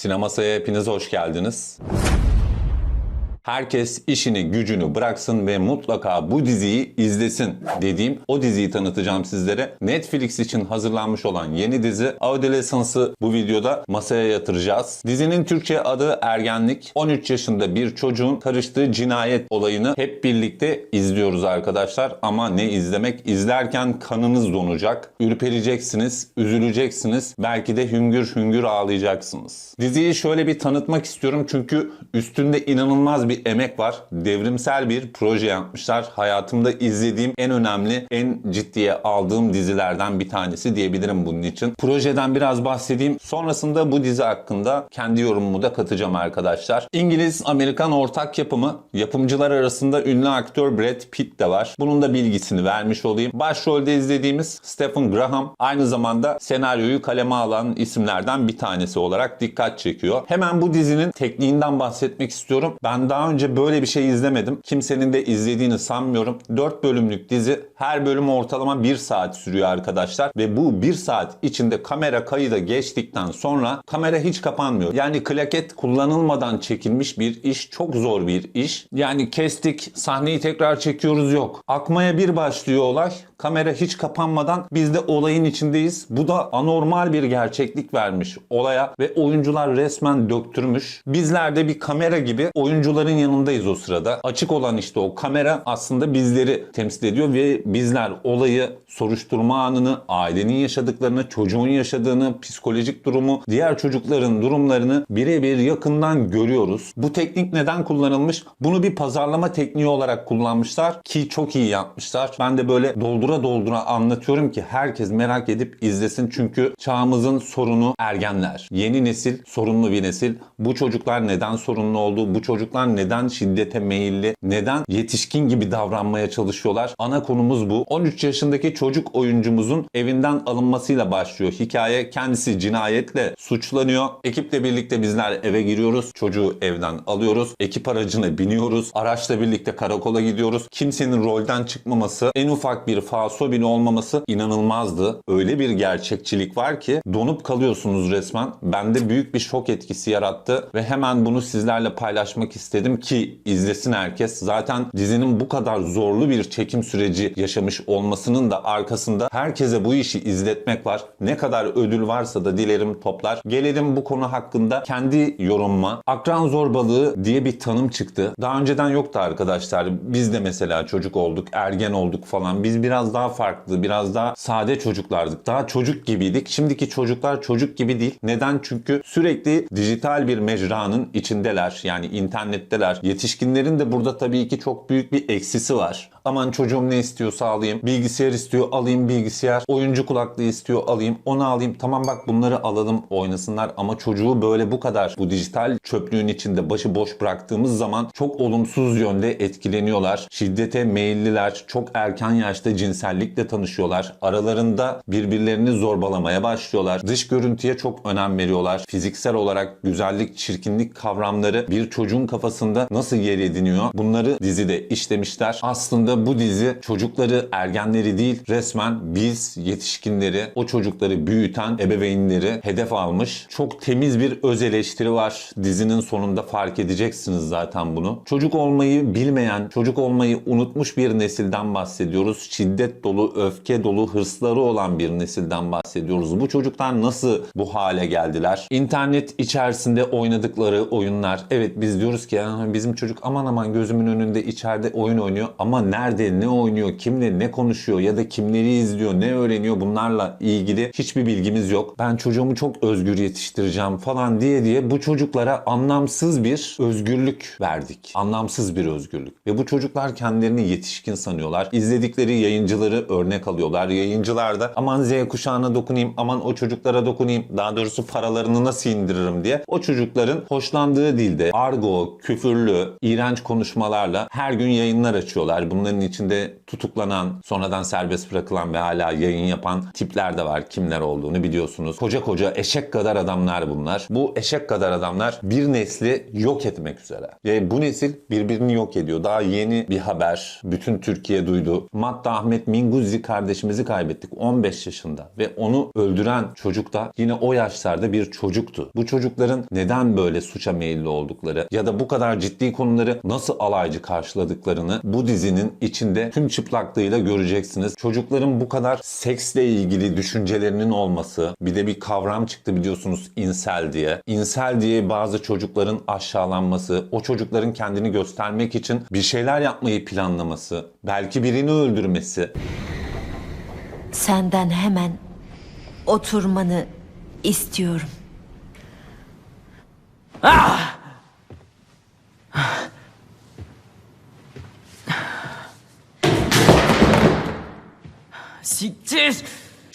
Sinemasaya hepiniz hoş geldiniz. Herkes işini gücünü bıraksın ve mutlaka bu diziyi izlesin dediğim o diziyi tanıtacağım sizlere. Netflix için hazırlanmış olan yeni dizi Adolescence'ı bu videoda masaya yatıracağız. Dizinin Türkçe adı Ergenlik. 13 yaşında bir çocuğun karıştığı cinayet olayını hep birlikte izliyoruz arkadaşlar. Ama ne izlemek? İzlerken kanınız donacak, ürpereceksiniz, üzüleceksiniz, belki de hüngür hüngür ağlayacaksınız. Diziyi şöyle bir tanıtmak istiyorum çünkü üstünde inanılmaz bir emek var. Devrimsel bir proje yapmışlar. Hayatımda izlediğim en önemli, en ciddiye aldığım dizilerden bir tanesi diyebilirim bunun için. Projeden biraz bahsedeyim. Sonrasında bu dizi hakkında kendi yorumumu da katacağım arkadaşlar. İngiliz-Amerikan ortak yapımı. Yapımcılar arasında ünlü aktör Brad Pitt de var. Bunun da bilgisini vermiş olayım. Başrolde izlediğimiz Stephen Graham aynı zamanda senaryoyu kaleme alan isimlerden bir tanesi olarak dikkat çekiyor. Hemen bu dizinin tekniğinden bahsetmek istiyorum. Ben daha önce böyle bir şey izlemedim. Kimsenin de izlediğini sanmıyorum. 4 bölümlük dizi. Her bölüm ortalama 1 saat sürüyor arkadaşlar. Ve bu 1 saat içinde kamera kayıda geçtikten sonra kamera hiç kapanmıyor. Yani klaket kullanılmadan çekilmiş bir iş. Çok zor bir iş. Yani kestik, sahneyi tekrar çekiyoruz yok. Akmaya bir başlıyor olay. Kamera hiç kapanmadan biz de olayın içindeyiz. Bu da anormal bir gerçeklik vermiş olaya ve oyuncular resmen döktürmüş. Bizler de bir kamera gibi oyuncuların yanındayız o sırada. Açık olan işte o kamera aslında bizleri temsil ediyor ve bizler olayı, soruşturma anını, ailenin yaşadıklarını, çocuğun yaşadığını, psikolojik durumu, diğer çocukların durumlarını birebir yakından görüyoruz. Bu teknik neden kullanılmış? Bunu bir pazarlama tekniği olarak kullanmışlar ki çok iyi yapmışlar. Ben de böyle doldura doldura anlatıyorum ki herkes merak edip izlesin çünkü çağımızın sorunu ergenler. Yeni nesil sorunlu bir nesil. Bu çocuklar neden sorunlu oldu? Bu çocuklar neden şiddete meyilli? Neden yetişkin gibi davranmaya çalışıyorlar? Ana konumuz bu. 13 yaşındaki çocuk oyuncumuzun evinden alınmasıyla başlıyor. Hikaye kendisi cinayetle suçlanıyor. Ekiple birlikte bizler eve giriyoruz. Çocuğu evden alıyoruz. Ekip aracına biniyoruz. Araçla birlikte karakola gidiyoruz. Kimsenin rolden çıkmaması, en ufak bir falso bile olmaması inanılmazdı. Öyle bir gerçekçilik var ki donup kalıyorsunuz resmen. Bende büyük bir şok etkisi yarattı ve hemen bunu sizlerle paylaşmak istedim ki izlesin herkes. Zaten dizinin bu kadar zorlu bir çekim süreci yaşamış olmasının da arkasında herkese bu işi izletmek var. Ne kadar ödül varsa da dilerim toplar. Gelelim bu konu hakkında kendi yorumuma. Akran zorbalığı diye bir tanım çıktı. Daha önceden yoktu arkadaşlar. Biz de mesela çocuk olduk, ergen olduk falan. Biz biraz daha farklı, biraz daha sade çocuklardık. Daha çocuk gibiydik. Şimdiki çocuklar çocuk gibi değil. Neden? Çünkü sürekli dijital bir mecranın içindeler. Yani internetteler. Yetişkinlerin de burada tabii ki çok büyük bir eksisi var. Aman çocuğum ne istiyorsa alayım. Bilgisayar istiyor alayım bilgisayar. Oyuncu kulaklığı istiyor alayım. Onu alayım. Tamam bak bunları alalım oynasınlar. Ama çocuğu böyle bu kadar bu dijital çöplüğün içinde başı boş bıraktığımız zaman çok olumsuz yönde etkileniyorlar. Şiddete meyilliler. Çok erken yaşta cinsellikle tanışıyorlar. Aralarında birbirlerini zorbalamaya başlıyorlar. Dış görüntüye çok önem veriyorlar. Fiziksel olarak güzellik, çirkinlik kavramları bir çocuğun kafasında nasıl yer ediniyor? Bunları dizide işlemişler. Aslında bu dizi çocukları, ergenleri değil resmen biz yetişkinleri, o çocukları büyüten ebeveynleri hedef almış. Çok temiz bir öz eleştiri var. Dizinin sonunda fark edeceksiniz zaten bunu. Çocuk olmayı bilmeyen, çocuk olmayı unutmuş bir nesilden bahsediyoruz. Şiddet dolu, öfke dolu, hırsları olan bir nesilden bahsediyoruz. Bu çocuklar nasıl bu hale geldiler? İnternet içerisinde oynadıkları oyunlar. Evet biz diyoruz ki "Ya bizim çocuk aman aman gözümün önünde içeride oyun oynuyor ama nerede ne oynuyor, kimle ne konuşuyor ya da kimleri izliyor, ne öğreniyor bunlarla ilgili hiçbir bilgimiz yok. Ben çocuğumu çok özgür yetiştireceğim falan diye diye bu çocuklara anlamsız bir özgürlük verdik. Anlamsız bir özgürlük. Ve bu çocuklar kendilerini yetişkin sanıyorlar. İzledikleri yayıncıları örnek alıyorlar. Yayıncılar da aman Z kuşağına dokunayım, aman o çocuklara dokunayım. Daha doğrusu paralarını nasıl indiririm diye. O çocukların hoşlandığı dilde argo, küfürlü, iğrenç konuşmalarla her gün yayınlar açıyorlar. Bunları bunların içinde tutuklanan, sonradan serbest bırakılan ve hala yayın yapan tipler de var. Kimler olduğunu biliyorsunuz. Koca koca eşek kadar adamlar bunlar. Bu eşek kadar adamlar bir nesli yok etmek üzere. Ve bu nesil birbirini yok ediyor. Daha yeni bir haber. Bütün Türkiye duydu. Matta Ahmet Minguzzi kardeşimizi kaybettik 15 yaşında. Ve onu öldüren çocuk da yine o yaşlarda bir çocuktu. Bu çocukların neden böyle suça meyilli oldukları ya da bu kadar ciddi konuları nasıl alaycı karşıladıklarını bu dizinin içinde tüm çıplaklığıyla göreceksiniz. Çocukların bu kadar seksle ilgili düşüncelerinin olması, bir de bir kavram çıktı biliyorsunuz insel diye. İnsel diye bazı çocukların aşağılanması, o çocukların kendini göstermek için bir şeyler yapmayı planlaması, belki birini öldürmesi. Senden hemen oturmanı istiyorum. 직질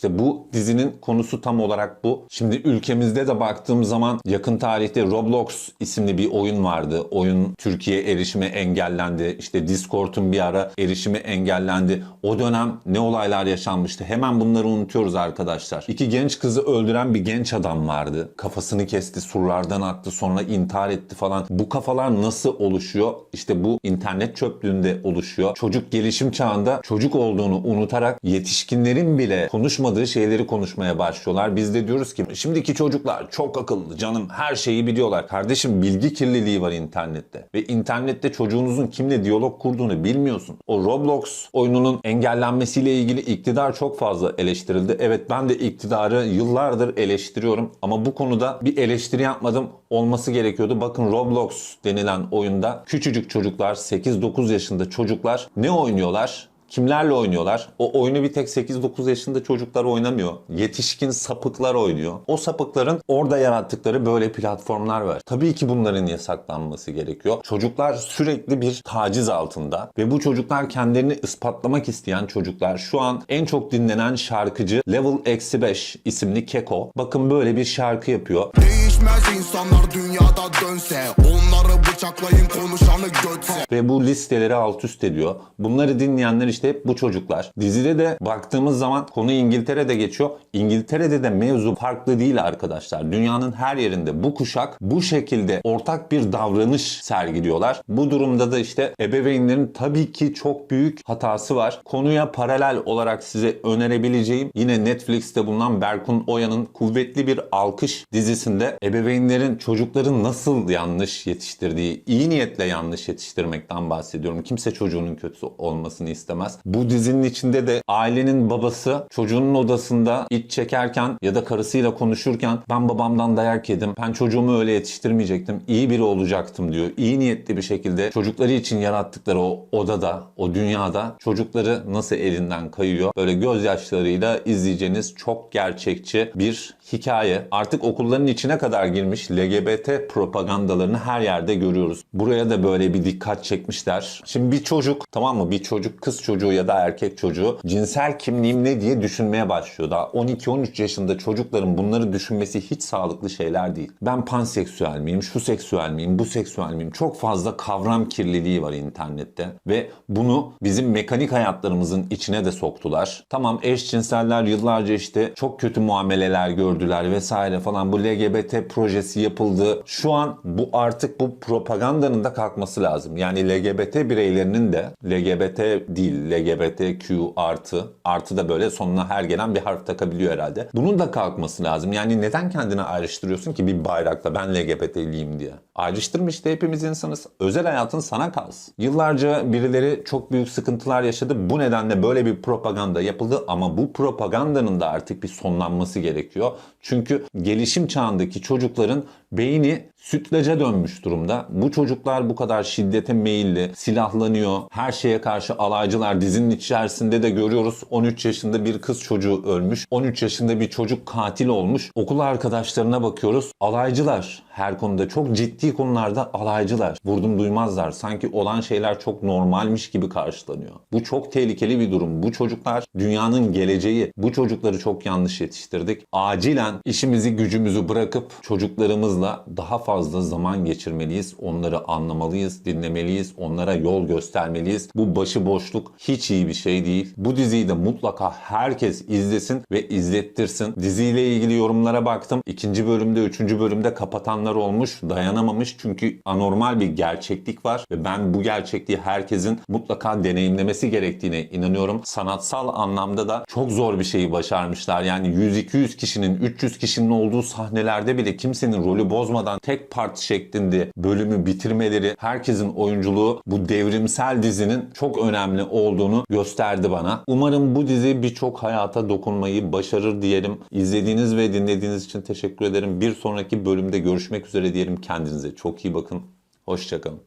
İşte bu dizinin konusu tam olarak bu. Şimdi ülkemizde de baktığım zaman yakın tarihte Roblox isimli bir oyun vardı. Oyun Türkiye erişimi engellendi. İşte Discord'un bir ara erişimi engellendi. O dönem ne olaylar yaşanmıştı? Hemen bunları unutuyoruz arkadaşlar. İki genç kızı öldüren bir genç adam vardı. Kafasını kesti, surlardan attı, sonra intihar etti falan. Bu kafalar nasıl oluşuyor? İşte bu internet çöplüğünde oluşuyor. Çocuk gelişim çağında çocuk olduğunu unutarak yetişkinlerin bile konuşmadığı şeyleri konuşmaya başlıyorlar. Biz de diyoruz ki şimdiki çocuklar çok akıllı canım her şeyi biliyorlar. Kardeşim bilgi kirliliği var internette. Ve internette çocuğunuzun kimle diyalog kurduğunu bilmiyorsun. O Roblox oyununun engellenmesiyle ilgili iktidar çok fazla eleştirildi. Evet ben de iktidarı yıllardır eleştiriyorum. Ama bu konuda bir eleştiri yapmadım. Olması gerekiyordu. Bakın Roblox denilen oyunda küçücük çocuklar 8-9 yaşında çocuklar ne oynuyorlar? Kimlerle oynuyorlar? O oyunu bir tek 8-9 yaşında çocuklar oynamıyor. Yetişkin sapıklar oynuyor. O sapıkların orada yarattıkları böyle platformlar var. Tabii ki bunların yasaklanması gerekiyor. Çocuklar sürekli bir taciz altında ve bu çocuklar kendilerini ispatlamak isteyen çocuklar. Şu an en çok dinlenen şarkıcı Level Eksi 5 isimli Keko. Bakın böyle bir şarkı yapıyor. Değişmez insanlar dünyada dönse Onları bıçaklayın konuşanı götse ve bu listeleri alt üst ediyor. Bunları dinleyenler işte hep bu çocuklar. Dizide de baktığımız zaman konu İngiltere'de geçiyor. İngiltere'de de mevzu farklı değil arkadaşlar. Dünyanın her yerinde bu kuşak bu şekilde ortak bir davranış sergiliyorlar. Bu durumda da işte ebeveynlerin tabii ki çok büyük hatası var. Konuya paralel olarak size önerebileceğim yine Netflix'te bulunan Berkun Oya'nın kuvvetli bir alkış dizisinde ebeveynlerin çocukları nasıl yanlış yetiştirdiği, iyi niyetle yanlış yetiştirmekten bahsediyorum. Kimse çocuğunun kötü olmasını istemez. Bu dizinin içinde de ailenin babası çocuğunun odasında iç çekerken ya da karısıyla konuşurken ben babamdan dayak yedim. Ben çocuğumu öyle yetiştirmeyecektim. İyi biri olacaktım diyor. İyi niyetli bir şekilde çocukları için yarattıkları o odada, o dünyada çocukları nasıl elinden kayıyor. Böyle gözyaşlarıyla izleyeceğiniz çok gerçekçi bir hikaye. Artık okulların içine kadar girmiş LGBT propagandalarını her yerde görüyoruz. Buraya da böyle bir dikkat çekmişler. Şimdi bir çocuk tamam mı? Bir çocuk kız çocuğu ya da erkek çocuğu cinsel kimliğim ne diye düşünmeye başlıyor. Daha 12-13 yaşında çocukların bunları düşünmesi hiç sağlıklı şeyler değil. Ben panseksüel miyim? Şu seksüel miyim? Bu seksüel miyim? Çok fazla kavram kirliliği var internette ve bunu bizim mekanik hayatlarımızın içine de soktular. Tamam eşcinseller yıllarca işte çok kötü muameleler gördüler vesaire falan. Bu LGBT projesi yapıldı. Şu an bu artık bu propagandanın da kalkması lazım. Yani LGBT bireylerinin de LGBT değil LGBTQ artı artı da böyle sonuna her gelen bir harf takabiliyor herhalde. Bunun da kalkması lazım. Yani neden kendini ayrıştırıyorsun ki bir bayrakla ben LGBT'liyim diye. Ayrıştırma işte hepimiz insanız. Özel hayatın sana kalsın. Yıllarca birileri çok büyük sıkıntılar yaşadı. Bu nedenle böyle bir propaganda yapıldı ama bu propagandanın da artık bir sonlanması gerekiyor. Çünkü gelişim çağındaki çocukların beyni sütlaca dönmüş durumda. Bu çocuklar bu kadar şiddete meyilli, silahlanıyor, her şeye karşı alaycılar dizinin içerisinde de görüyoruz. 13 yaşında bir kız çocuğu ölmüş, 13 yaşında bir çocuk katil olmuş. Okul arkadaşlarına bakıyoruz, alaycılar. Her konuda çok ciddi konularda alaycılar. Vurdum duymazlar. Sanki olan şeyler çok normalmiş gibi karşılanıyor. Bu çok tehlikeli bir durum. Bu çocuklar dünyanın geleceği. Bu çocukları çok yanlış yetiştirdik. Acilen işimizi gücümüzü bırakıp çocuklarımızla daha fazla zaman geçirmeliyiz. Onları anlamalıyız, dinlemeliyiz, onlara yol göstermeliyiz. Bu başıboşluk hiç iyi bir şey değil. Bu diziyi de mutlaka herkes izlesin ve izlettirsin. Diziyle ilgili yorumlara baktım. İkinci bölümde, üçüncü bölümde kapatanlar olmuş. Dayanamamış çünkü anormal bir gerçeklik var ve ben bu gerçekliği herkesin mutlaka deneyimlemesi gerektiğine inanıyorum. Sanatsal anlamda da çok zor bir şeyi başarmışlar. Yani 100-200 kişinin, 300 kişinin olduğu sahnelerde bile kimsenin rolü bozmadan tek part şeklinde bölümü bitirmeleri, herkesin oyunculuğu bu devrimsel dizinin çok önemli olduğunu gösterdi bana. Umarım bu dizi birçok hayata dokunmayı başarır diyelim. İzlediğiniz ve dinlediğiniz için teşekkür ederim. Bir sonraki bölümde görüşmek üzere diyelim. Kendinize çok iyi bakın. Hoşçakalın.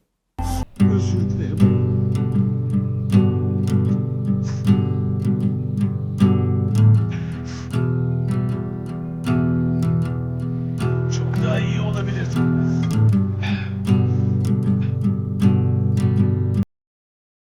Özür